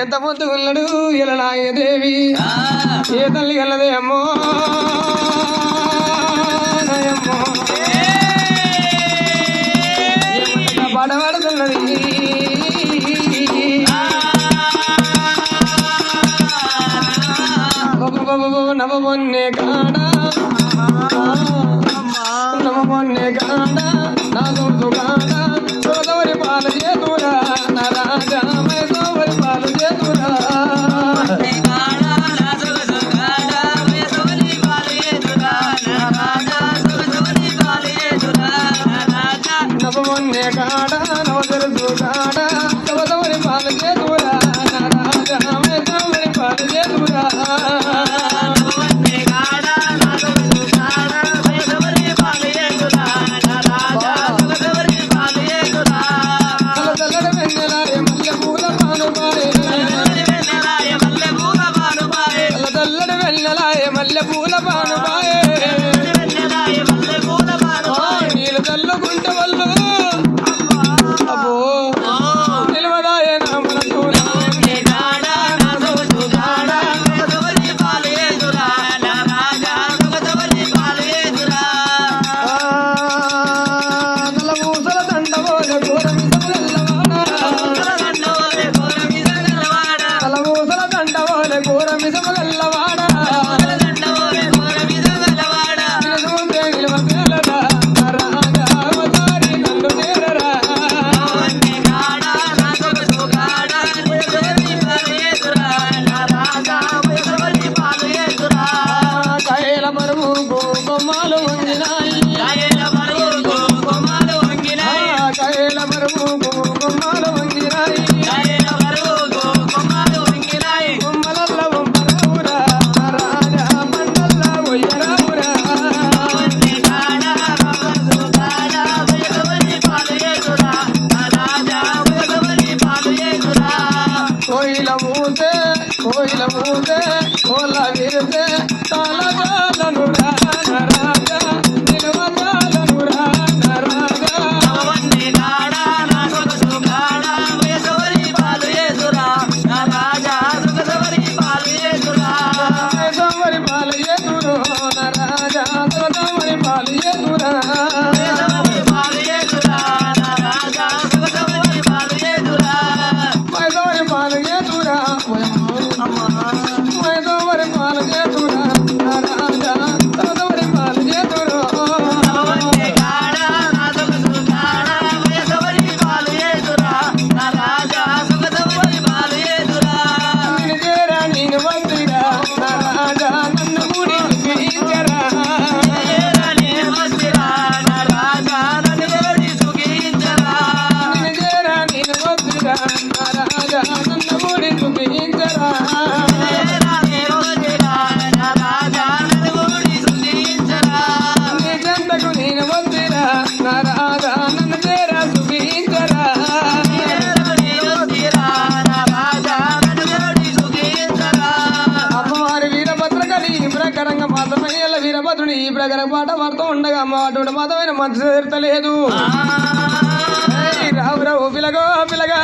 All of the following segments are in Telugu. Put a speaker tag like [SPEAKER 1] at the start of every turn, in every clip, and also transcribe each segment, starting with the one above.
[SPEAKER 1] ఎంత పొత్తు ఉన్నడు ఎలనాయ దేవి. ఏ తల్లి కలదే అమ్మో. పాట పాడుతున్నది నవమొన్నే కాడా. నవమొన్నే కాడా. ভালোবাসে కాయల బరువు గుమ్మాల వంగినాయి కాయల కోయిల మూసే కోయిల మూసే కోల వీసే తల జాలను ఉండగా అమ్మ అటువంటి మతమైన మంచి తీర్తలేదు రావు రావు పిలగో పిలగా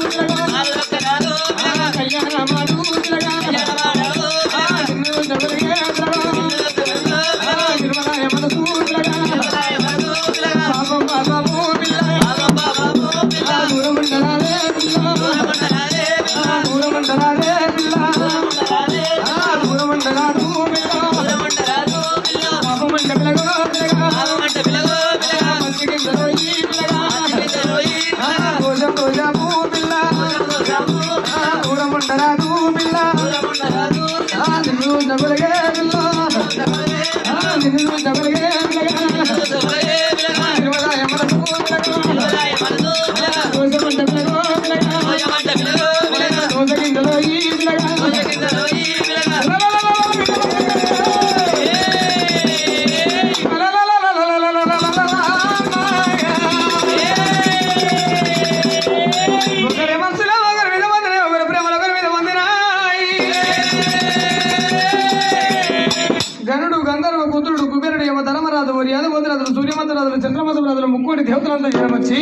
[SPEAKER 1] Thank you. da da da దేవతలంతా వచ్చి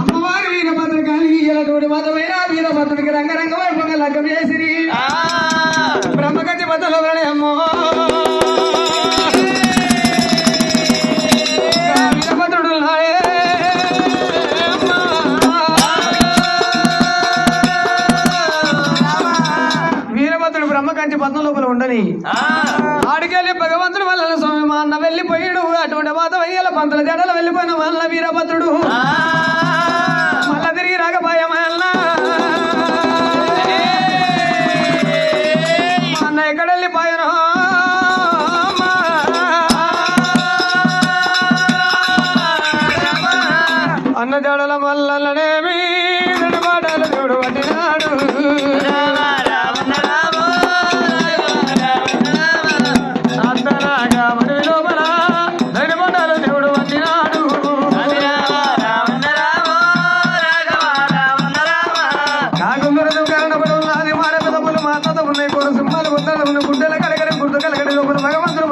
[SPEAKER 1] అమ్మవారి వీరభద్రకాళి ఇలాంటి మతమైన వీరభద్రుడికి రంగరంగ వైభవంగా లగ్గం చేసిరి. బ్రహ్మకంచి పద్మ లోపల ఉండని. ఆడికెళ్ళి భగవంతుడు వల్ల స్వామి మా అన్న వెళ్ళిపోయాడు. అటువంటి వాత వయ్యాల పంతుల జడలు వెళ్ళిపోయిన వల్ల వీరభద్రుడు. మళ్ళా తిరిగి రాకపోయా మా అన్న. అన్న ఎక్కడ వెళ్ళిపోయాను అన్న జడల మల్లనేమి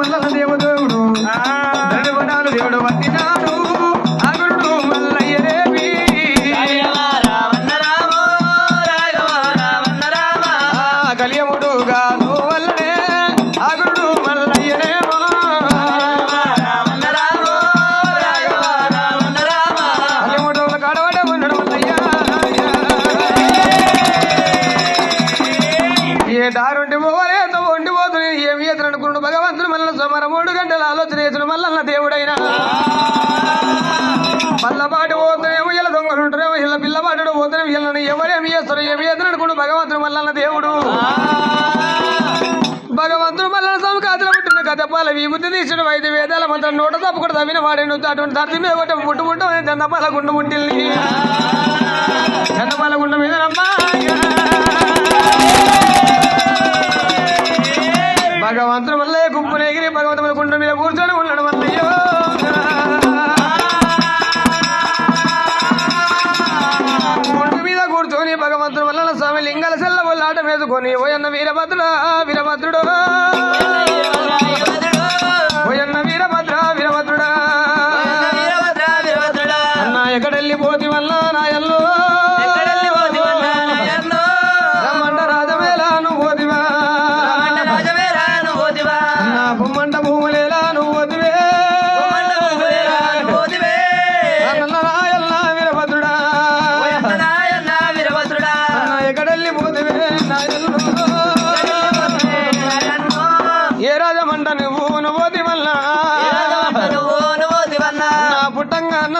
[SPEAKER 1] la la la పుట్టిన కథపాల తీసిన వైద్య వేదాల మంత్రం నోట తప్పకుండా తవ్విన వాడేను. అటువంటి ధరతి మీద ఒకటి ముట్టు ముట్టు చందపాల గుండు ముట్టిల్ని. చందపాల మీద భగవంతుడు వల్ల గుంపు ఎగిరి భగవంతుడు గుండ మీద కూర్చొని ఉన్నాడు మల్లయ్యో గుండు మీద కూర్చొని భగవంతుడు వల్ల స్వామి లింగాల సెల్ల వల్ల ఆట వేసుకొని ఓయన్న వీరభద్రుడు వీరభద్రుడు.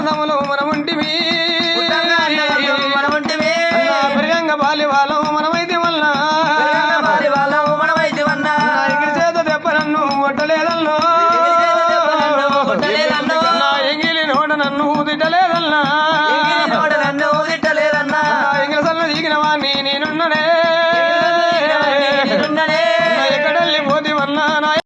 [SPEAKER 1] আসসালামু আলাইকুম